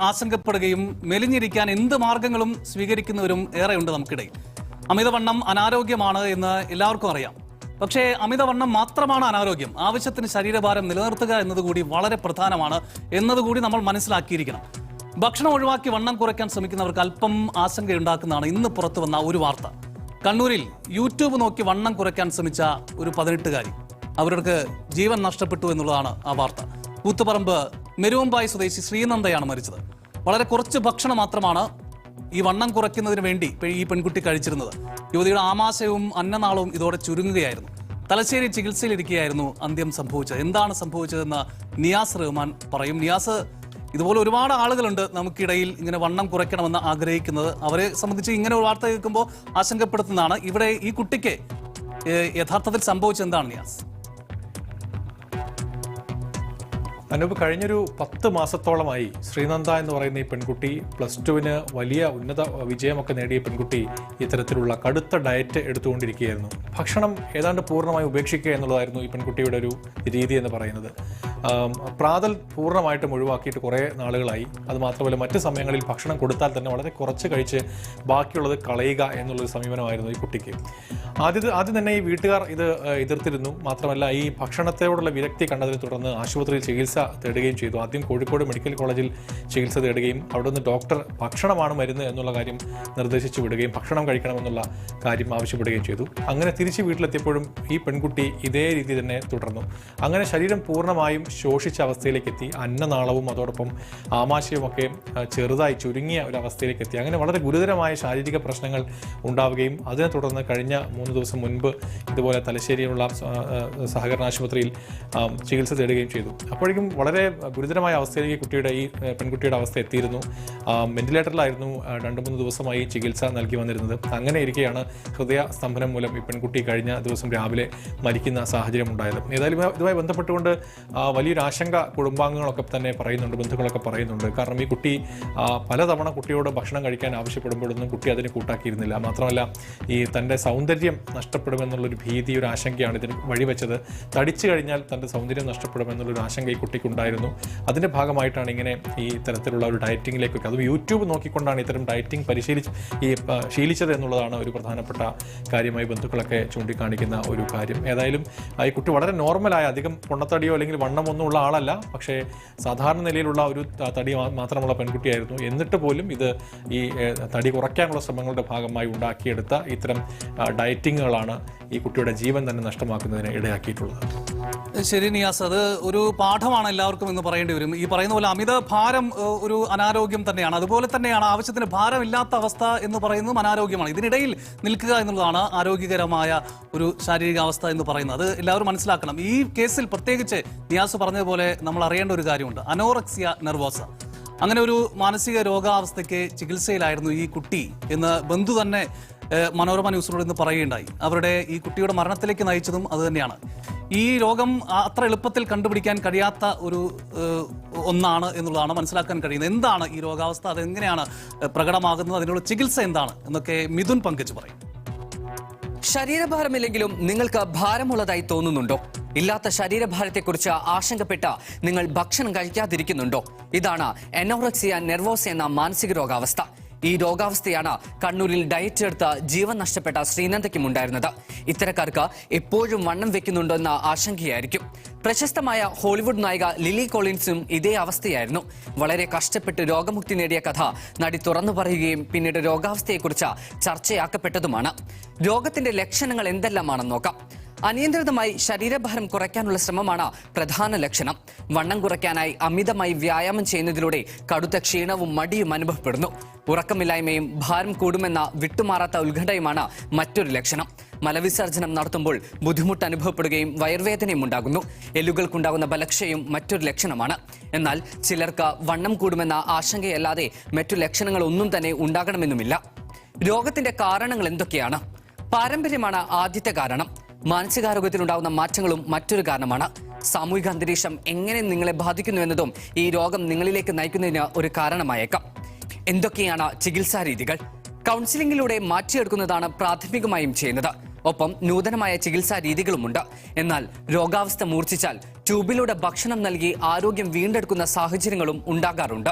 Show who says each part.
Speaker 1: ആശങ്കപ്പെടുകയും മെലിഞ്ഞിരിക്കാൻ എന്ത് മാർഗങ്ങളും സ്വീകരിക്കുന്നവരും ഏറെയുണ്ട് നമുക്കിടയിൽ അമിതവണ്ണം അനാരോഗ്യമാണ് എന്ന് എല്ലാവർക്കും അറിയാം. പക്ഷേ അമിതവണ്ണം മാത്രമാണ് അനാരോഗ്യം. ആവശ്യത്തിന് ശരീരഭാരം നിലനിർത്തുക എന്നതുകൂടി വളരെ പ്രധാനമാണ് എന്നതുകൂടി നമ്മൾ മനസ്സിലാക്കിയിരിക്കണം. ഭക്ഷണം ഒഴിവാക്കി വണ്ണം കുറയ്ക്കാൻ ശ്രമിക്കുന്നവർക്ക് അല്പം ആശങ്കയുണ്ടാക്കുന്നതാണ് ഇന്ന് പുറത്തു വന്ന ഒരു വാർത്ത. കണ്ണൂരിൽ യൂട്യൂബ് നോക്കി വണ്ണം കുറയ്ക്കാൻ ശ്രമിച്ച ഒരു പതിനെട്ടുകാരി. അവർക്ക് ജീവൻ നഷ്ടപ്പെട്ടു എന്നുള്ളതാണ് ആ വാർത്ത. കൂത്തുപറമ്പ് മെരുവമ്പായി സ്വദേശി ശ്രീനന്ദയാണ് മരിച്ചത്. വളരെ കുറച്ച് ഭക്ഷണം മാത്രമാണ് ഈ വണ്ണം കുറയ്ക്കുന്നതിന് വേണ്ടി ഈ പെൺകുട്ടി കഴിച്ചിരുന്നത്. യുവതിയുടെ ആമാശയവും അന്നനാളവും ഇതോടെ ചുരുങ്ങുകയായിരുന്നു. തലശ്ശേരി ചികിത്സയിലിരിക്കുകയായിരുന്നു അന്ത്യം സംഭവിച്ചത്. എന്താണ് സംഭവിച്ചതെന്ന് നിയാസ് റഹ്മാൻ പറയും. നിയാസ് ഇതുപോലെ ഒരുപാട് ആളുകളുണ്ട് നമുക്കിടയിൽ ഇങ്ങനെ വണ്ണം കുറയ്ക്കണമെന്ന് ആഗ്രഹിക്കുന്നത്. അവരെ സംബന്ധിച്ച് ഇങ്ങനെ ഒരു വാർത്ത കേൾക്കുമ്പോൾ ആശങ്കപ്പെടുത്തുന്നതാണ്. ഇവിടെ ഈ കുട്ടിക്ക് യഥാർത്ഥത്തിൽ സംഭവിച്ചെന്താണ് നിയാസ്?
Speaker 2: അനൂപ് കഴിഞ്ഞൊരു പത്ത് മാസത്തോളമായി ശ്രീനന്ദ എന്ന് പറയുന്ന ഈ പെൺകുട്ടി പ്ലസ് ടുവിന് വലിയ ഉന്നത വിജയമൊക്കെ നേടിയ പെൺകുട്ടി ഇത്തരത്തിലുള്ള കടുത്ത ഡയറ്റ് എടുത്തുകൊണ്ടിരിക്കുകയായിരുന്നു. ഭക്ഷണം ഏതാണ്ട് പൂർണമായി ഉപേക്ഷിക്കുക എന്നുള്ളതായിരുന്നു ഈ പെൺകുട്ടിയുടെ ഒരു രീതി എന്ന് പറയുന്നത്. പ്രാതൽ പൂർണമായിട്ടും ഒഴിവാക്കിയിട്ട് കുറേ നാളുകളായി. അത് മാത്രമല്ല മറ്റ് സമയങ്ങളിൽ ഭക്ഷണം കൊടുത്താൽ തന്നെ വളരെ കുറച്ച് കഴിച്ച് ബാക്കിയുള്ളത് കളയുക എന്നുള്ളൊരു സമീപനമായിരുന്നു ഈ കുട്ടിക്ക്. ആദ്യത് ആദ്യം തന്നെ ഈ വീട്ടുകാർ ഇത് എതിർത്തിരുന്നു. മാത്രമല്ല ഈ ഭക്ഷണത്തോടുള്ള വിരക്തി കണ്ടതിനെ തുടർന്ന് ആശുപത്രിയിൽ ചികിത്സ തേടുകയും ചെയ്തു. ആദ്യം കോഴിക്കോട് മെഡിക്കൽ കോളേജിൽ ചികിത്സ തേടുകയും അവിടെ നിന്ന് ഡോക്ടർ ഭക്ഷണമാണ് മരുന്ന് എന്നുള്ള കാര്യം നിർദ്ദേശിച്ചു വിടുകയും ഭക്ഷണം കഴിക്കണമെന്നുള്ള കാര്യം ആവശ്യപ്പെടുകയും ചെയ്തു. അങ്ങനെ വീട്ടിലെത്തിയപ്പോഴും ഈ പെൺകുട്ടി ഇതേ രീതി തന്നെ തുടർന്നു. അങ്ങനെ ശരീരം പൂർണമായും ശോഷിച്ച അവസ്ഥയിലേക്ക് എത്തി അന്നനാളവും അതോടൊപ്പം ആമാശയവുമൊക്കെ ചെറുതായി ചുരുങ്ങിയ ഒരു അവസ്ഥയിലേക്ക് എത്തി അങ്ങനെ വളരെ ഗുരുതരമായ ശാരീരിക പ്രശ്നങ്ങൾ ഉണ്ടാവുകയും അതിനെ തുടർന്ന് കഴിഞ്ഞ മൂന്ന് ദിവസം മുൻപ് ഇതുപോലെ തലശ്ശേരിയിലുള്ള സഹകരണ ആശുപത്രിയിൽ ചികിത്സ തേടുകയും ചെയ്തു. അപ്പോഴേക്കും വളരെ ഗുരുതരമായ അവസ്ഥയിലേക്ക് കുട്ടിയുടെ ഈ പെൺകുട്ടിയുടെ അവസ്ഥ എത്തിയിരുന്നു. വെന്റിലേറ്ററിലായിരുന്നു രണ്ട് മൂന്ന് ദിവസമായി ചികിത്സ നൽകി വന്നിരുന്നത്. അങ്ങനെ ഇരിക്കെയാണ് ഹൃദയ സ്തംഭനം മൂലം ഈ പെൺകുട്ടി കഴിഞ്ഞ ദിവസം രാവിലെ മരിക്കുന്ന സാഹചര്യം ഉണ്ടായത് ഏതായാലും ഇതുമായി- ബന്ധപ്പെട്ടുകൊണ്ട് വലിയൊരു ആശങ്ക കുടുംബാംഗങ്ങളൊക്കെ തന്നെ പറയുന്നുണ്ട് ബന്ധുക്കളൊക്കെ പറയുന്നുണ്ട്. കാരണം ഈ കുട്ടി പലതവണ കുട്ടിയോട് ഭക്ഷണം കഴിക്കാൻ ആവശ്യപ്പെടുമ്പോഴൊന്നും കുട്ടി അതിന് കൂട്ടാക്കിയിരുന്നില്ല. മാത്രമല്ല ഈ തന്റെ സൗന്ദര്യം നഷ്ടപ്പെടുമെന്നുള്ളൊരു ഭീതി ഒരു ആശങ്കയാണ് ഇതിന് വഴിവെച്ചത്. തടിച്ചു കഴിഞ്ഞാൽ തന്റെ സൗന്ദര്യം നഷ്ടപ്പെടുമെന്നുള്ളൊരു ആശങ്ക ഈ കുട്ടിക്കുണ്ടായിരുന്നു. അതിന്റെ ഭാഗമായിട്ടാണ് ഇങ്ങനെ ഈ തരത്തിലുള്ള ഒരു ഡയറ്റിങ്ങിലേക്കൊക്കെ അതും യൂട്യൂബ് നോക്കിക്കൊണ്ടാണ് ഇത്തരം ഡയറ്റിംഗ് പരിശീലിച്ച് ഈ ശീലിച്ചത് എന്നുള്ളതാണ് ഒരു പ്രധാനപ്പെട്ട കാര്യമായി ബന്ധുക്കളൊക്കെ ചൂണ്ടിക്കാണിക്കുന്ന ഒരു കാര്യം. ഏതായാലും ഈ കുട്ടി വളരെ നോർമലായ അധികം പൊണ്ണത്തടിയോ അല്ലെങ്കിൽ വണ്ണമൊന്നും ഉള്ള ആളല്ല. പക്ഷേ സാധാരണ നിലയിലുള്ള ഒരു തടി മാത്രമുള്ള പെൺകുട്ടിയായിരുന്നു. എന്നിട്ട് പോലും ഇത് ഈ തടി കുറയ്ക്കാനുള്ള ശ്രമങ്ങളുടെ ഭാഗമായി ഉണ്ടാക്കിയെടുത്ത ഇത്തരം ഡയറ്റിങ്ങുകളാണ് ഈ കുട്ടിയുടെ ജീവൻ തന്നെ നഷ്ടമാക്കുന്നതിന് ഇടയാക്കിയിട്ടുള്ളത്.
Speaker 1: ശരി നിയാസ് അത് ഒരു പാഠമാണ് എല്ലാവർക്കും എന്ന് പറയേണ്ടി വരും. ഈ പറയുന്ന പോലെ അമിത ഭാരം ഒരു അനാരോഗ്യം തന്നെയാണ്. അതുപോലെ തന്നെയാണ് ആവശ്യത്തിന് ഭാരമില്ലാത്ത അവസ്ഥ എന്ന് പറയുന്നതും അനാരോഗ്യമാണ്. ഇതിനിടയിൽ നിൽക്കുക എന്നുള്ളതാണ് ആരോഗ്യകരമായ ഒരു ശാരീരികാവസ്ഥ എന്ന് പറയുന്നത്. അത് എല്ലാവരും മനസ്സിലാക്കണം. ഈ കേസിൽ പ്രത്യേകിച്ച് നിയാസ് പറഞ്ഞതുപോലെ നമ്മൾ അറിയേണ്ട ഒരു കാര്യമുണ്ട്. Anorexia nervosa. അങ്ങനെ ഒരു മാനസിക രോഗാവസ്ഥയ്ക്ക് ചികിത്സയിലായിരുന്നു ഈ കുട്ടി എന്ന് ബന്ധു തന്നെ മനോരമ ന്യൂസിനോട് ഇന്ന് പറയുകയുണ്ടായി. അവരുടെ ഈ കുട്ടിയുടെ മരണത്തിലേക്ക് നയിച്ചതും അതുതന്നെയാണ് ഈ രോഗം അത്ര എളുപ്പത്തിൽ കണ്ടുപിടിക്കാൻ കഴിയാത്ത ഒരു ഒന്നാണ് എന്നുള്ളതാണ് മനസ്സിലാക്കാൻ കഴിയുന്നത്. എന്താണ് ഈ രോഗാവസ്ഥ? അതെങ്ങനെയാണ് പ്രകടമാകുന്നത്? അതിനുള്ള ചികിത്സ എന്താണ്? എന്നൊക്കെ മിഥുൻ പങ്കജ് പറയും.
Speaker 3: ശരീരഭാരമില്ലെങ്കിലും നിങ്ങൾക്ക് ഭാരമുള്ളതായി തോന്നുന്നുണ്ടോ? ഇല്ലാത്ത ശരീരഭാരത്തെക്കുറിച്ച് ആശങ്കപ്പെട്ട നിങ്ങൾ ഭക്ഷണം കഴിക്കാതിരിക്കുന്നുണ്ടോ? ഇതാണ് എനോറക്സിയ നെർവോസ് എന്ന മാനസിക രോഗാവസ്ഥ. ഈ രോഗാവസ്ഥയാണ് കണ്ണൂരിൽ ഡയറ്റ് എടുത്ത് ജീവൻ നഷ്ടപ്പെട്ട ശ്രീനന്ദയ്ക്കും ഉണ്ടായിരുന്നത്. ഇത്തരക്കാർക്ക് എപ്പോഴും വണ്ണം വെക്കുന്നുണ്ടെന്ന ആശങ്കയായിരിക്കും. പ്രശസ്തമായ ഹോളിവുഡ് നായിക ലിലി കോളിൻസും ഇതേ അവസ്ഥയായിരുന്നു. വളരെ കഷ്ടപ്പെട്ട് രോഗമുക്തി നേടിയ കഥ നടി തുറന്നു പറയുകയും പിന്നീട് രോഗാവസ്ഥയെക്കുറിച്ച് ചർച്ചയാക്കപ്പെട്ടതുമാണ്. രോഗത്തിന്റെ ലക്ഷണങ്ങൾ എന്തെല്ലാമാണെന്ന് നോക്കാം. അനിയന്ത്രിതമായി ശരീരഭാരം കുറയ്ക്കാനുള്ള ശ്രമമാണ് പ്രധാന ലക്ഷണം. വണ്ണം കുറയ്ക്കാനായി അമിതമായി വ്യായാമം ചെയ്യുന്നതിലൂടെ കടുത്ത ക്ഷീണവും മടിയും അനുഭവപ്പെടുന്നു. ഉറക്കമില്ലായ്മയും ഭാരം കൂടുമെന്ന വിട്ടുമാറാത്ത ഉത്കണ്ഠയുമാണ് മറ്റൊരു ലക്ഷണം. മലവിസർജനം നടത്തുമ്പോൾ ബുദ്ധിമുട്ട് അനുഭവപ്പെടുകയും വയർവേദനയും ഉണ്ടാകുന്നു. എല്ലുകൾക്കുണ്ടാകുന്ന ബലക്ഷയും മറ്റൊരു ലക്ഷണമാണ്. എന്നാൽ ചിലർക്ക് വണ്ണം കൂടുമെന്ന ആശങ്കയല്ലാതെ മറ്റു ലക്ഷണങ്ങൾ ഒന്നും തന്നെ ഉണ്ടാകണമെന്നുമില്ല. രോഗത്തിന്റെ കാരണങ്ങൾ എന്തൊക്കെയാണ്? പാരമ്പര്യമാണ് ആദ്യത്തെ കാരണം. മാനസികാരോഗ്യത്തിലുണ്ടാകുന്ന മാറ്റങ്ങളും മറ്റൊരു കാരണമാണ്. സാമൂഹിക അന്തരീക്ഷം എങ്ങനെ നിങ്ങളെ ബാധിക്കുന്നു എന്നതും ഈ രോഗം നിങ്ങളിലേക്ക് നയിക്കുന്നതിന് ഒരു കാരണമായേക്കാം. എന്തൊക്കെയാണ് ചികിത്സാ രീതികൾ? കൗൺസിലിംഗിലൂടെ മാറ്റിയെടുക്കുന്നതാണ് പ്രാഥമികമായും ചെയ്യുന്നത്. ഒപ്പം നൂതനമായ ചികിത്സാ രീതികളുമുണ്ട്. എന്നാൽ രോഗാവസ്ഥ മൂർച്ഛിച്ചാൽ ട്യൂബിലൂടെ ഭക്ഷണം നൽകി ആരോഗ്യം വീണ്ടെടുക്കുന്ന സാഹചര്യങ്ങളും ഉണ്ടാകാറുണ്ട്.